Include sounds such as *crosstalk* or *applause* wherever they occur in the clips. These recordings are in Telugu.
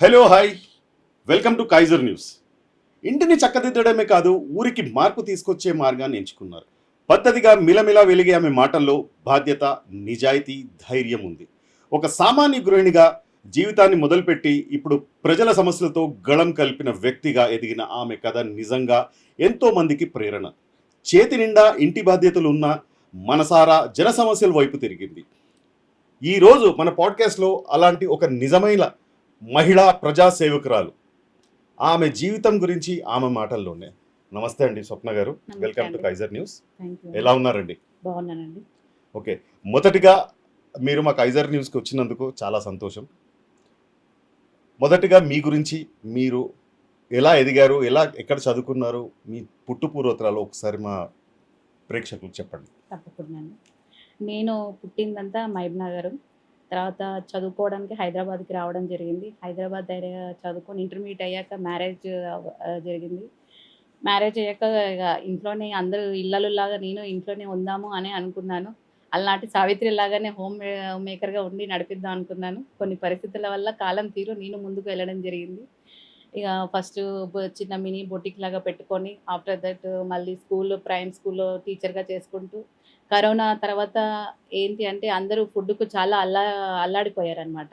Hello hi welcome to Kaiser news ఇంటిని చక్కదిద్దడమే కాదు ఊరికి మార్పు తీసుకొచ్చే మార్గాన్ని ఎంచుకున్నారు. పద్ధతిగా మిలమిలా వెలిగే ఆమె మాటల్లో బాధ్యత నిజాయితీ ధైర్యం ఉంది. ఒక సామాన్య గృహిణిగా జీవితాన్ని మొదలుపెట్టి ఇప్పుడు ప్రజల సమస్యలతో గళం కలిపిన వ్యక్తిగా ఎదిగిన ఆమె కథ నిజంగా ఎంతోమందికి ప్రేరణ. చేతి నిండా ఇంటి బాధ్యతలు ఉన్న మనసారా జన సమస్యల వైపు తిరిగింది. ఈరోజు మన పాడ్కాస్ట్లో అలాంటి ఒక నిజమైన మహిళా ప్రజా సేవకురాలు ఆమె జీవితం గురించి ఆమె మాటల్లోనే. నమస్తే అండి స్వప్న గారు. Welcome to. కైజర్ న్యూస్ ఎలా ఉన్నారండి? బాగున్నానండి. ఓకే. మొదటిగా మీరు మా కైజర్ న్యూస్కి వచ్చినందుకు చాలా సంతోషం. మొదటిగా మీ గురించి మీరు ఎలా ఎదిగారు? ఎలా ఎక్కడ చదువుకున్నారు? మీ పుట్టు పూర్వోత్తరాలు ఒకసారి మా ప్రేక్షకులకు చెప్పండి. తప్పకుండా. నేను పుట్టిందంతా మహబ్ నగర్ తర్వాత చదువుకోవడానికి హైదరాబాద్కి రావడం జరిగింది. హైదరాబాద్ దగ్గర చదువుకొని ఇంటర్మీడియట్ అయ్యాక మ్యారేజ్ జరిగింది. మ్యారేజ్ అయ్యాక ఇక ఇంట్లోనే అందరూ ఇళ్ళలాగా నేను ఇంట్లోనే ఉందాము అని అనుకున్నాను. అలాంటి సావిత్రి లాగానే హోమ్ మేకర్గా ఉండి నడిపిద్దాం అనుకున్నాను. కొన్ని పరిస్థితుల వల్ల కాలం తీరు నేను ముందుకు వెళ్ళడం జరిగింది. ఇక ఫస్ట్ చిన్న మినీ బొటిక్ లాగా పెట్టుకొని ఆఫ్టర్ దట్ మళ్ళీ స్కూల్ ప్రైమ్ స్కూల్లో టీచర్గా చేసుకుంటూ కరోనా తర్వాత ఏంటి అంటే అందరూ ఫుడ్కు చాలా అల్లా అల్లాడిపోయారనమాట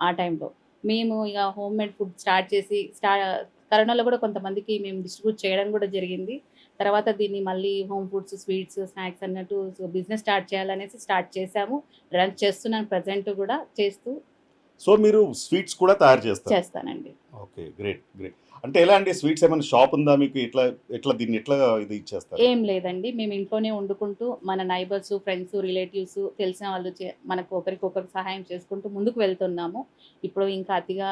ఆ టైంలో. మేము ఇక హోమ్ మేడ్ ఫుడ్ స్టార్ట్ చేసి స్టా కరోనాలో కూడా కొంతమందికి మేము డిస్ట్రిబ్యూట్ చేయడం కూడా జరిగింది. తర్వాత దీన్ని మళ్ళీ హోమ్ ఫుడ్స్ స్వీట్స్ స్నాక్స్ అన్నట్టు బిజినెస్ స్టార్ట్ చేయాలనేసి స్టార్ట్ చేశాము. రన్ చేస్తున్నాను ప్రజెంట్ కూడా చేస్తూ సో మీరు స్వీట్స్ కూడా తయారు చేస్తారు? చేస్తానండి. Okay great great. అంటే ఎలా అండి? స్వీట్స్ ఏమైనా షాప్ ఉందా మీకు? ఇట్లా ఎట్లా దీన్ని ఎట్లా ఇది ఇచ్చేస్తారు ఏం లేదండి. మేము ఇంట్లోనే వండుకుంటూ మన నైబర్స్ ఫ్రెండ్స్ రిలేటివ్స్ తెలిసిన వాళ్ళు మనకు ఒకరికొకరు సహాయం చేసుకుంటూ ముందుకు వెళ్తున్నాము. ఇప్పుడు ఇంకా అతిగా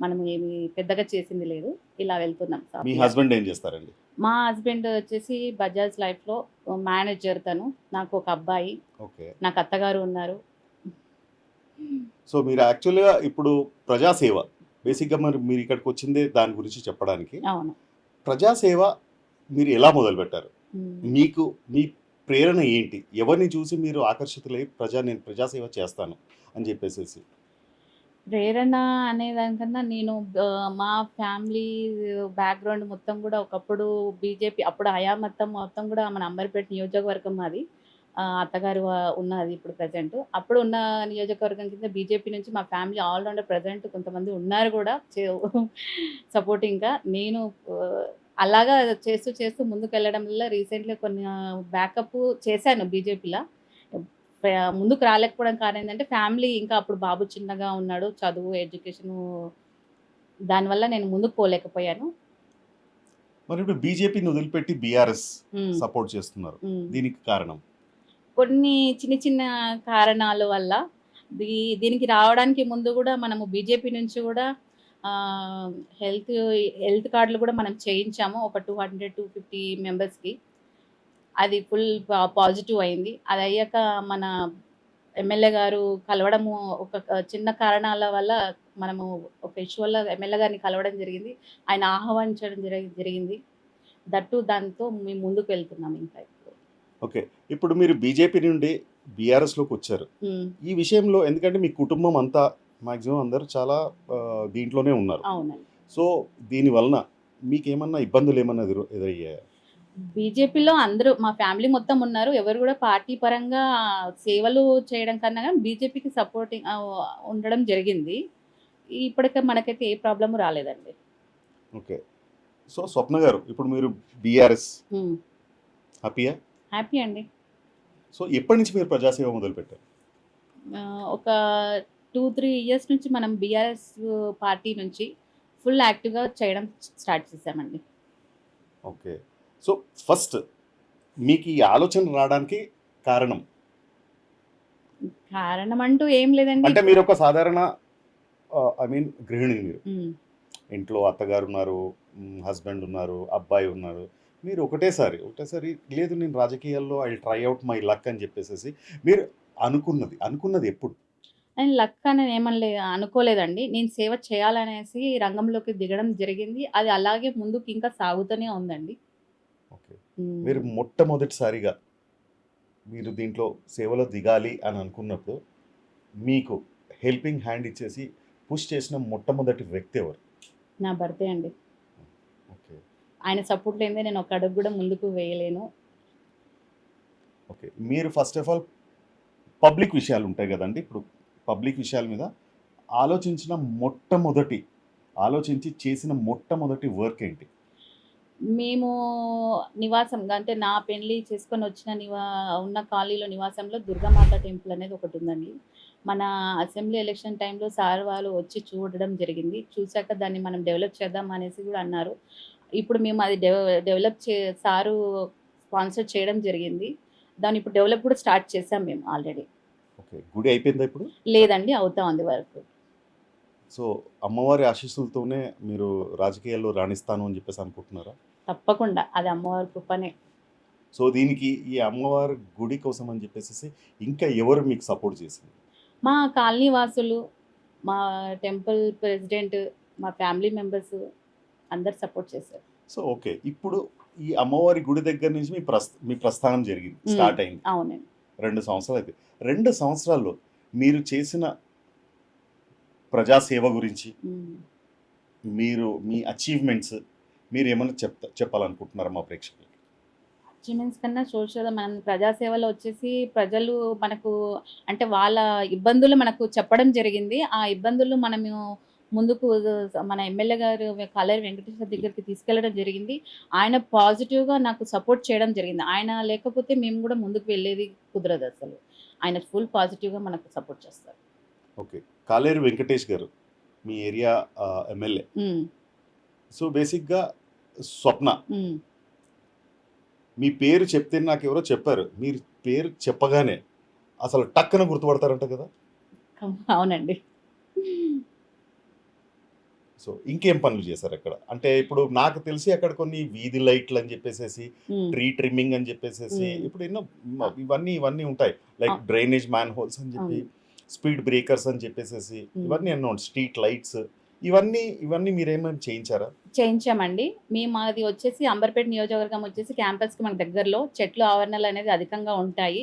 మనం ఏమి పెద్దగా చేసింది లేదు. ఇలా వెళ్తున్నాం మీ సాఫీగా. హస్బెండ్ ఏం చేస్తారండి? మా హస్బెండ్ వచ్చేసి బజాజ్ లైఫ్లో మేనేజర్ తను. నాకు ఒక అబ్బాయి. ఓకే. నాకు అత్తగారు ఉన్నారు. సో మీరు యాక్చువల్గా ఇప్పుడు ప్రజాసేవ బేసిక్గా మరి మీరు ఇక్కడికి వచ్చిందే దాని గురించి చెప్పడానికి. ప్రజాసేవ మీరు ఎలా మొదలుపెట్టారు. మీకు మీ ప్రేరణ ఏంటి? ఎవరిని చూసి మీరు ఆకర్షితులై ప్రజా నేను ప్రజాసేవ చేస్తాను అని చెప్పేసి ప్రేరణ అనే దానికన్నా నేను మా ఫ్యామిలీ బ్యాక్గ్రౌండ్ మొత్తం కూడా ఒకప్పుడు బీజేపీ అప్పుడు హయా మొత్తం మొత్తం కూడా మన అంబర్పేట నియోజకవర్గం మాది. అత్తగారు ఉన్నది ఇప్పుడు ప్రజెంట్. అప్పుడు ఉన్న నియోజకవర్గం కింద బీజేపీ నుంచి మా ఫ్యామిలీ ఆల్ రౌండర్ ప్రజెంట్ కొంతమంది ఉన్నారు కూడా *laughs* సపోర్టింగ్గా. నేను అలాగా చేస్తూ చేస్తూ ముందుకు వెళ్ళడం వల్ల రీసెంట్గా కొన్ని బ్యాకప్ చేశాను బీజేపీలో. ముందుకు రాలేకపోవడం కారణం ఏంటంటే ఫ్యామిలీ ఇంకా అప్పుడు బాబు చిన్నగా ఉన్నాడు చదువు ఎడ్యుకేషన్ దానివల్ల నేను ముందుకు పోలేకపోయాను. మరి ఇప్పుడు బీజేపీని వదిలిపెట్టి బీఆర్ఎస్ సపోర్ట్ చేస్తున్నారు. దీనికి కారణం? కొన్ని చిన్న చిన్న కారణాల వల్ల దీ- దీనికి రావడానికి ముందు కూడా మనము బీజేపీ నుంచి కూడా హెల్త్ హెల్త్ కార్డులు కూడా మనం చేయించాము. ఒక టూ హండ్రెడ్ టూ ఫిఫ్టీ మెంబర్స్కి అది ఫుల్ పాజిటివ్ అయింది. అది అయ్యాక మన ఎమ్మెల్యే గారు కలవడము ఒక చిన్న కారణాల వల్ల మనము ఒక ఇష్యూ వల్ల ఎమ్మెల్యే గారిని కలవడం జరిగింది. ఆయన ఆహ్వానించడం జరిగి- జరిగింది. దట్టు దాంతో మేము ముందుకు వెళ్తున్నాం ఇంకా. ఓకే. ఇప్పుడు మీరు బీజేపీ నుండి బీఆర్ఎస్లోకి వచ్చారు. ఈ విషయంలో ఎందుకంటే మీ కుటుంబం అంతా మాక్సిమం అందరూ చాలా దీంట్లోనే ఉన్నారు. సో దీని వలన మీకు ఏమన్నా ఇబ్బందులు ఏమన్నా ఎదురు ఎదురయ్యాయా? బీజేపీలో అందరూ మా ఫ్యామిలీ మొత్తం ఉన్నారు. ఎవరు కూడా పార్టీ పరంగా సేవలు చేయడం కన్నా బీజేపీకి సపోర్టింగ్ ఉండడం జరిగింది. ఇప్పటికే మనకైతే ఏ ప్రాబ్లము రాలేదండి. ఓకే. సో స్వప్న గారు ఇప్పుడు మీరు బీఆర్ఎస్ హ్యాపీయా? హ్యాపీ అండి. సో ఎప్పటి నుంచి మీరు ప్రజాసేవ మొదలుపెట్టారు? ఒక టూ త్రీ ఇయర్స్ నుంచి మనం బీఆర్ఎస్ పార్టీ నుంచి ఫుల్ యాక్టివ్గా చేయడం స్టార్ట్ చేసామండి. ఓకే. సో ఫస్ట్ మీకు ఈ ఆలోచన రావడానికి కారణం? కారణం అంటూ ఏం లేదండి. అంటే మీరు ఒక సాధారణ ఐ మీన్ గృహిణి మీరు. ఇంట్లో అత్తగారు ఉన్నారు హస్బెండ్ ఉన్నారు అబ్బాయి ఉన్నారు. మీరు ఒకటేసారి ఒకటేసారి లేదు నేను రాజకీయాల్లో I try out my luck అని చెప్పేసి మీరు అనుకున్నది అనుకున్నది ఎప్పుడు? నేను లక్ అని ఏమనలే అనుకోలేదండి. నేను సేవ చేయాలనేసి రంగంలోకి దిగడం జరిగింది. అది అలాగే ముందుకు ఇంకా సాగుతూనే ఉందండి. ఓకే. మీరు మొట్టమొదటిసారిగా మీరు దీంట్లో సేవలో దిగాలి అని అనుకున్నప్పుడు మీకు హెల్పింగ్ హ్యాండ్ ఇచ్చేసి పుష్ చేసిన మొట్టమొదటి వ్యక్తి ఎవరు? నా భర్తే అండి. ఆయన సపోర్ట్ లేదే నేను ఒక అడుగు కూడా ముందుకు వేయలేను. ఓకే. మీరు ఫస్ట్ ఆఫ్ ఆల్ పబ్లిక్ విషయాలు ఉంటాయి కదండి. ఇప్పుడు పబ్లిక్ విషయాల మీద ఆలోచించిన మొట్టమొదటి ఆలోచించి చేసిన మొట్టమొదటి వర్క్ ఏంటి? మేము నివాసం అంటే నా పెళ్ళి చేసుకొని వచ్చిన నివా ఉన్న కాలనీలో నివాసంలో దుర్గామాత టెంపుల్ అనేది ఒకటి ఉందండి. మన అసెంబ్లీ ఎలక్షన్ టైంలో సార్ వాళ్ళు వచ్చి చూడడం జరిగింది. చూశాక దాన్ని మనం డెవలప్ చేద్దాం అనేసి కూడా అన్నారు. ఇప్పుడు మేము అది డెవ- డెవలప్ చే సారు స్పాన్సర్ చేయడం జరిగింది. దాన్ని ఇప్పుడు డెవలప్ కూడా స్టార్ట్ చేసాం మేము ఆల్రెడీ. ఓకే. గుడి అయిపోయిందా ఇప్పుడు? లేదండి అవుతా ఉంది వరకు. సో అమ్మవారి ఆశీస్సులతోనే మీరు రాజకీయాల్లో రాణిస్తాను అని చెప్పేసి అనుకుంటున్నారా? తప్పకుండా. అది అమ్మవారి కృపనే. సో దీనికి ఈ అమ్మవారి గుడి కోసం అని చెప్పేసి ఇంకా ఎవరు మీకు సపోర్ట్ చేసింది? మా కాలనీ వాసులు మా టెంపుల్ ప్రెసిడెంట్ మా ఫ్యామిలీ మెంబర్స్ అందరు సపోర్ట్ చేశారు. So okay. ఇప్పుడు ఈ అమ్మవారి గుడి దగ్గర నుంచి మీ ప్రస్థ మీ ప్రస్థానం జరిగింది. స్టార్ట్ అయింది. అవునండి. రెండు సంవత్సరాలు అయితే రెండు సంవత్సరాల్లో మీరు చేసిన ప్రజాసేవ గురించి. మీరు మీ అచీవ్మెంట్స్ మీరు ఏమైనా చెప్తా చెప్పాలనుకుంటున్నారా మా ప్రేక్షకులకి? అచీవ్మెంట్స్ కన్నా సోషల్ మనం ప్రజాసేవలో వచ్చేసి ప్రజలు మనకు అంటే వాళ్ళ ఇబ్బందులు మనకు చెప్పడం జరిగింది. ఆ ఇబ్బందులు మనము ముందుకు మన ఎమ్మెల్యే గారు కాలేరు వెంకటేశ్వర దగ్గరికి తీసుకెళ్ళడం జరిగింది. ఆయన పాజిటివ్గా నాకు సపోర్ట్ చేయడం జరిగింది. ఆయన లేకపోతే మేము కూడా ముందుకు వెళ్ళేది కుదరదు అసలు. ఆయన ఫుల్ పాజిటివ్గా మనకు సపోర్ట్ చేస్తారు. ఓకే. కాలేరు వెంకటేష్ గారు మీ ఏరియా ఎమ్మెల్యే. సో బేసిక్గా స్వప్న. మీ పేరు చెప్తే నాకు ఎవరో చెప్పారు. మీరు పేరు చెప్పగానే అసలు టక్కన గుర్తుపడతారంట కదా? అవునండి. సో ఇంకేం పనులు చేశారు అక్కడ అంటే ఇప్పుడు నాకు తెలిసి అక్కడ కొన్ని వీధి లైట్లు అని చెప్పేసి ట్రీ ట్రిమ్మింగ్ అని చెప్పేసి. ఇప్పుడు ఎన్నో ఇవన్నీ ఇవన్నీ ఉంటాయి లైక్. డ్రైనేజ్ మ్యాన్ హోల్స్ అని చెప్పి స్పీడ్ బ్రేకర్స్ అని చెప్పేసి. ఇవన్నీ ఎన్నో స్ట్రీట్ లైట్స్ ఇవన్నీ ఇవన్నీ మీరేమైనా చేయించారా చేయించామండి. మేము మాది వచ్చేసి అంబర్పేట నియోజకవర్గం వచ్చేసి క్యాంపస్కి మనకు దగ్గరలో చెట్లు ఆవరణలు అనేది అధికంగా ఉంటాయి.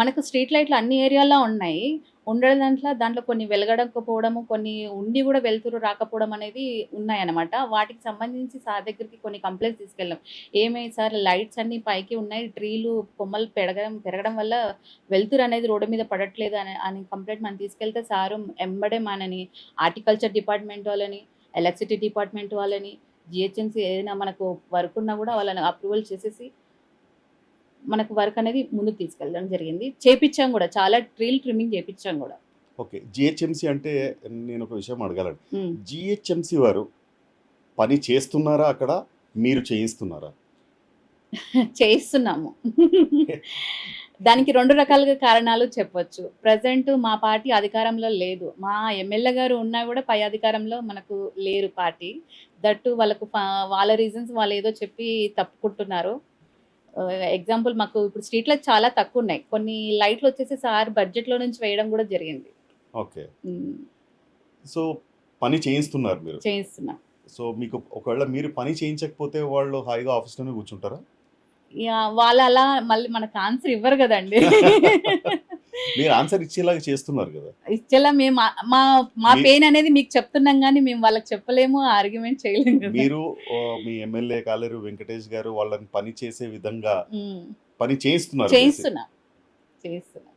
మనకు స్ట్రీట్ లైట్లు అన్ని ఏరియాల్లో ఉన్నాయి. ఉండడం దాంట్లో దాంట్లో కొన్ని వెలగడకపోవడము కొన్ని ఉండి కూడా వెలుతురు రాకపోవడం అనేది ఉన్నాయన్నమాట. వాటికి సంబంధించి సార్ దగ్గరికి కొన్ని కంప్లైంట్స్ తీసుకెళ్ళాం. ఏమై సార్ లైట్స్ అన్ని పైకి ఉన్నాయి. ట్రీలు కొమ్మలు పెరగడం పెరగడం వల్ల వెలుతురు అనేది రోడ్డు మీద పడట్లేదు అని అని కంప్లైంట్ మనం తీసుకెళ్తే సారు ఎంబడే మనని హార్టికల్చర్ డిపార్ట్మెంట్ వాళ్ళని ఎలక్ట్రిసిటీ డిపార్ట్మెంట్ వాళ్ళని జిహెచ్ఎంసీ ఏదైనా మనకు వర్క్ ఉన్నా కూడా వాళ్ళని అప్రూవల్ చేసేసి మనకు వర్క్ అనేది ముందుకు తీసుకెళ్ళడం జరిగింది. చేపించాం కూడా చాలా ట్రీల్ ట్రిమ్మింగ్ చేపించాం కూడా. ఓకే. జిహెచ్ఎంసి అంటే నేను ఒక విషయం అడగాలండి. ఉమ్. జిహెచ్ఎంసి వారు పని చేస్తున్నారా అక్కడ? మీరు చేయిస్తున్నారా? *laughs* చేయిస్తున్నాము. *laughs* దానికి రెండు రకాలుగా కారణాలు చెప్పొచ్చు. ప్రజెంట్ మా పార్టీ అధికారంలో లేదు. మా ఎమ్మెల్యే గారు ఉన్నా కూడా పై అధికారంలో మనకు లేరు పార్టీ. దట్టు వాళ్ళకు వాళ్ళ రీజన్స్ వాళ్ళు ఏదో చెప్పి తప్పుకుంటున్నారు. ఎగ్జాంపుల్ మాకు ఇప్పుడు స్ట్రీట్ లైట్ చాలా తక్కువ ఉన్నాయి కొన్ని లైట్లు వచ్చేసి సార్ బడ్జెట్లో నుంచి వేయడం కూడా జరిగింది. ఓకే. సో పని చేయిస్తున్నారు మీరు. చేయిస్తున్నాం. సో మీకు ఒకవేళ మీరు పని చేయించకపోతే వాళ్ళు హాయిగా ఆఫీస్లోనే కూర్చుంటారా? వాళ్ళు అలా మళ్ళీ మనకు ఆన్సర్ ఇవ్వరు కదండి. *laughs* మీరు ఆన్సర్ ఇచ్చేలాగా చేస్తున్నారు కదా. ఇచ్చేలా మేము మా మా పెయిన్ అనేది మీకు చెప్తున్నాం కానీ మేము వాళ్ళకి చెప్పలేము ఆర్గ్యుమెంట్ చేయలేము. మీరు మీ ఎమ్మెల్యే కాలేరు వెంకటేష్ గారు వాళ్ళని పని చేసే విధంగా పని చేయిస్తున్నారు చేయిస్తున్నాం. చేయిస్తున్నాం.